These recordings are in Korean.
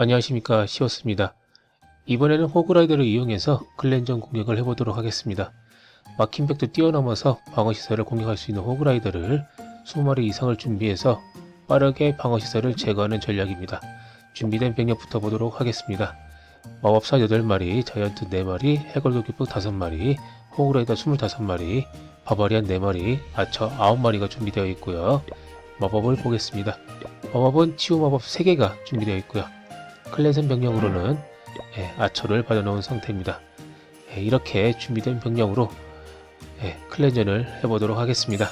안녕하십니까 시오스입니다. 이번에는 호그라이더를 이용해서 클렌전 공격을 해보도록 하겠습니다. 막힌 벽도 뛰어넘어서 방어시설을 공격할 수 있는 호그라이더를 20마리 이상을 준비해서 빠르게 방어시설을 제거하는 전략입니다. 준비된 병력부터 보도록 하겠습니다. 마법사 8마리, 자이언트 4마리, 해골도 기폭 5마리, 호그라이더 25마리, 바바리안 4마리, 아처 9마리가 준비되어 있고요. 마법을 보겠습니다. 마법은 치유 마법 3개가 준비되어 있고요. 클랜선 병력으로는 예, 아처를 받아놓은 상태입니다. 예, 이렇게 준비된 병력으로 예, 클렌전을 해보도록 하겠습니다.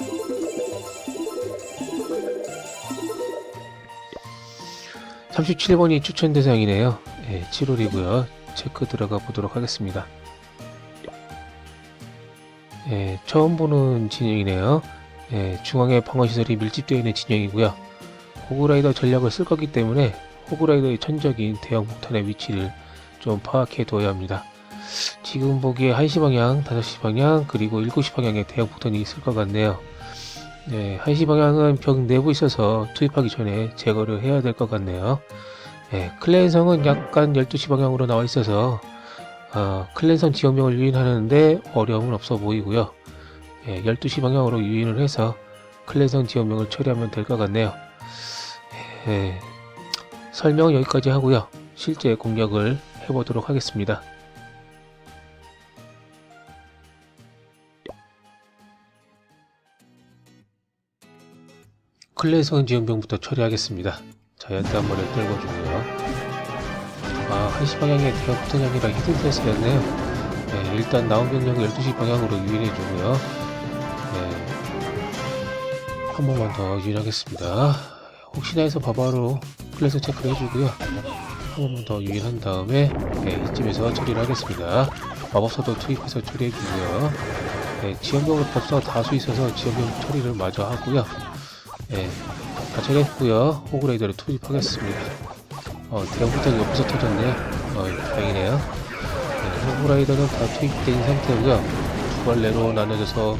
(37번이) 추천 대상이네요. 예, 7월이고요. 체크 들어가 보도록 하겠습니다. 예, 처음 보는 진영이네요. 예, 중앙에 방어시설이 밀집되어 있는 진영이고요. 호그라이더 전략을 쓸 거기 때문에 호그라이더의 천적인 대형 폭탄의 위치를 좀 파악해 둬야 합니다. 지금 보기에 1시 방향, 5시 방향, 그리고 7시 방향에 대형 폭탄이 있을 것 같네요. 네, 1시 방향은 벽 내부에 있어서 투입하기 전에 제거를 해야 될 것 같네요. 네, 클랜성은 약간 12시 방향으로 나와 있어서 어, 클랜성 지역명을 유인하는데 어려움은 없어 보이고요. 네, 12시 방향으로 유인을 해서 클랜성 지역명을 처리하면 될 것 같네요. 네, 설명 여기까지 하고요. 실제 공격을 해보도록 하겠습니다. 클랜성 지원병부터 처리하겠습니다. 자이언트 한 번을 떨궈주고요. 아, 1시 방향에 대형 폭탄이 아니라 히든 테스였네요. 네, 일단 나온 병력을 12시 방향으로 유인해주고요. 네, 한 번만 더 유인하겠습니다. 혹시나 해서 바바로 클래스 체크를 해주고요. 한 번만 더 유인한 다음에 네, 이쯤에서 처리를 하겠습니다. 마법사도 투입해서 처리해주고요. 네, 지원병으로 법사가 다수 있어서 지원병 처리를 마저 하고요. 네, 다 처리했고요. 호그레이더를 투입하겠습니다. 어, 대형 폭탄이 옆에서 터졌네요. 어, 다행이네요. 네, 호그라이더는 다 투입된 상태고요. 두 발레로 나눠져서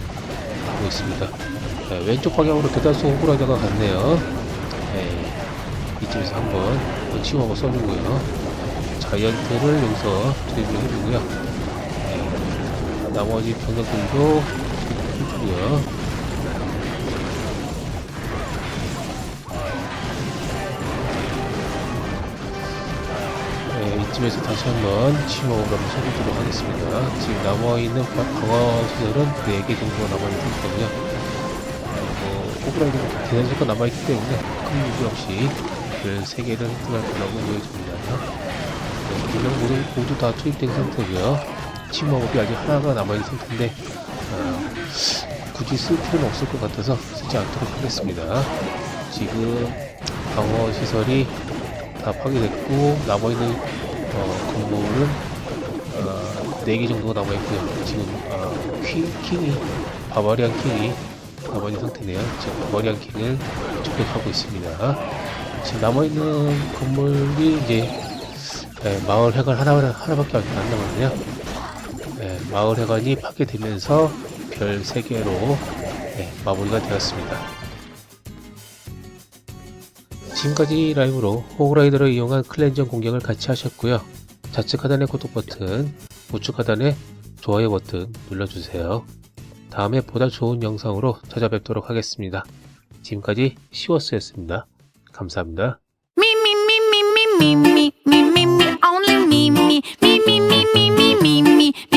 가고 있습니다. 네, 왼쪽 방향으로 대다수 호그라이더가 갔네요. 네, 이쯤에서 한번 치워하고 써주고요. 자이언트를 여기서 투입을 해주고요. 네, 나머지 병력들도 해주고요. 네, 이쯤에서 다시 한번 치워으로 한번 써주도록 하겠습니다. 지금 남아있는 방어 시설은 4개 정도가 남아있는 상태고요. 뭐, 호그라이드가 대단지가 남아있기 때문에 큰 문제 없이 별 3개를 획득할 거라고 보여집니다. 네, 두명 모두, 다 투입된 상태고요. 치마업이 아직 하나가 남아있는 상태인데 어, 굳이 쓸 필요는 없을 것 같아서 쓰지 않도록 하겠습니다. 지금 방어 시설이 다 파괴됐고 남아있는 어, 건물은 어, 4개 정도가 남아있고요. 지금 어, 퀸, 킹이 바바리안 킹이 남아있는 상태네요. 지금 바바리안 킹을 접촉하고 있습니다. 지금 남아있는 건물이 이제 예, 마을 회관 하나, 하나밖에 안 남았네요. 예, 마을 회관이 파괴되면서 별 3개로 예, 마무리가 되었습니다. 지금까지 라이브로 호그라이더를 이용한 클렌전 공격을 같이 하셨고요. 좌측 하단의 구독 버튼, 우측 하단의 좋아요 버튼 눌러주세요. 다음에 보다 좋은 영상으로 찾아뵙도록 하겠습니다. 지금까지 시워스였습니다. 감사합니다. 미미미미미미미미미 only 미미미미미미미미미